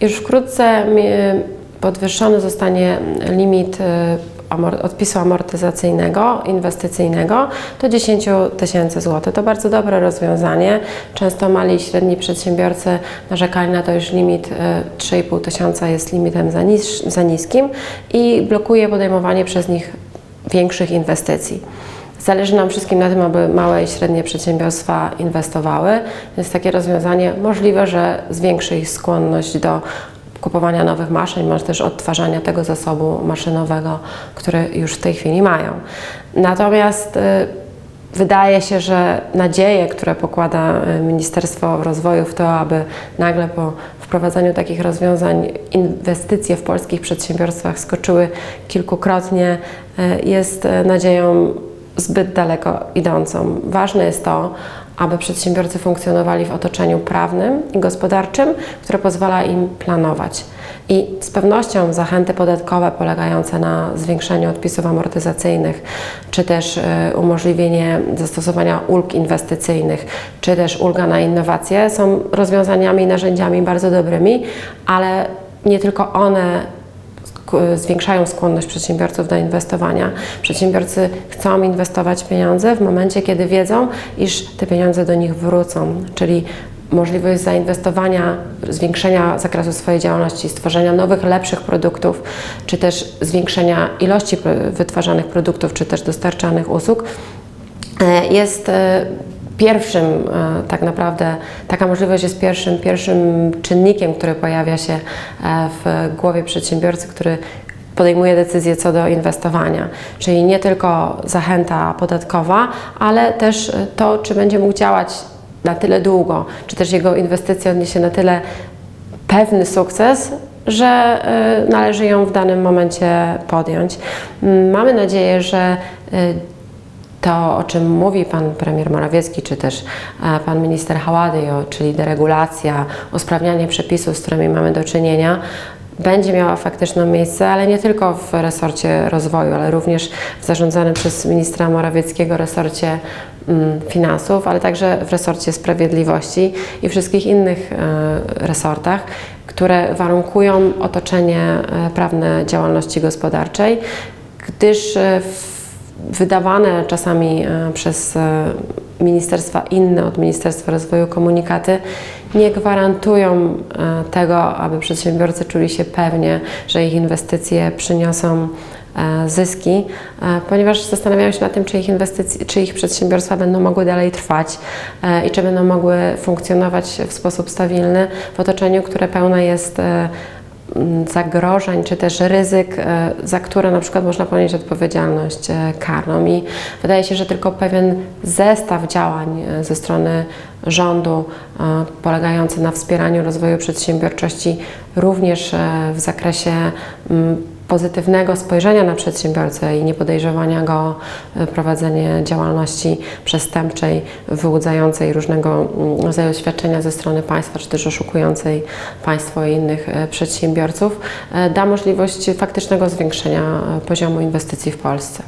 Już wkrótce podwyższony zostanie limit y, odpisu amortyzacyjnego, inwestycyjnego do 10 tysięcy złotych. To bardzo dobre rozwiązanie. Często mali i średni przedsiębiorcy narzekali na to, iż limit y, 3,5 tysiąca jest limitem za, nis- za niskim i blokuje podejmowanie przez nich większych inwestycji. Zależy nam wszystkim na tym, aby małe i średnie przedsiębiorstwa inwestowały, więc takie rozwiązanie możliwe, że zwiększy ich skłonność do kupowania nowych maszyn, bądź też odtwarzania tego zasobu maszynowego, który już w tej chwili mają. Natomiast y, Wydaje się, że nadzieje, które pokłada y, Ministerstwo Rozwoju w to, aby nagle po wprowadzeniu takich rozwiązań inwestycje w polskich przedsiębiorstwach skoczyły kilkukrotnie, y, jest nadzieją zbyt daleko idącą. Ważne jest to, aby przedsiębiorcy funkcjonowali w otoczeniu prawnym i gospodarczym, które pozwala im planować. I z pewnością zachęty podatkowe polegające na zwiększeniu odpisów amortyzacyjnych, czy też y, umożliwienie zastosowania ulg inwestycyjnych, czy też ulga na innowacje są rozwiązaniami i narzędziami bardzo dobrymi, ale nie tylko one zwiększają skłonność przedsiębiorców do inwestowania. Przedsiębiorcy chcą inwestować pieniądze w momencie, kiedy wiedzą, iż te pieniądze do nich wrócą, czyli możliwość zainwestowania, zwiększenia zakresu swojej działalności, stworzenia nowych, lepszych produktów, czy też zwiększenia ilości wytwarzanych produktów, czy też dostarczanych usług e, jest e, pierwszym e, tak naprawdę, taka możliwość jest pierwszym, pierwszym czynnikiem, który pojawia się e, w głowie przedsiębiorcy, który podejmuje decyzję co do inwestowania. Czyli nie tylko zachęta podatkowa, ale też to, czy będzie mógł działać na tyle długo, czy też jego inwestycja odniesie na tyle pewny sukces, że e, należy ją w danym momencie podjąć. Mm, Mamy nadzieję, że to, o czym mówi pan premier Morawiecki, czy też e, pan minister Haładyjo, czyli deregulacja, usprawnianie przepisów, z którymi mamy do czynienia, będzie miała faktyczne miejsce, ale nie tylko w resorcie rozwoju, ale również w zarządzanym przez ministra Morawieckiego resorcie mm, finansów, ale także w resorcie sprawiedliwości i wszystkich innych e, resortach, które warunkują otoczenie e, prawne działalności gospodarczej, gdyż w wydawane czasami e, przez e, ministerstwa inne od Ministerstwa Rozwoju komunikaty nie gwarantują e, tego, aby przedsiębiorcy czuli się pewnie, że ich inwestycje przyniosą zyski, ponieważ zastanawiają się nad tym, czy ich, inwestycje, czy ich przedsiębiorstwa będą mogły dalej trwać i czy będą mogły funkcjonować w sposób stabilny w otoczeniu, które pełne jest zagrożeń czy też ryzyk, e, za które na przykład można ponieść odpowiedzialność e, karną. I wydaje się, że tylko pewien zestaw działań e, ze strony rządu polegający na wspieraniu rozwoju przedsiębiorczości również w zakresie m, pozytywnego spojrzenia na przedsiębiorcę i nie podejrzewania go e, prowadzenie działalności przestępczej, wyłudzającej różnego mm, rodzaju świadczenia ze strony państwa, czy też oszukującej państwo i innych e, przedsiębiorców, e, da możliwość faktycznego zwiększenia poziomu inwestycji w Polsce.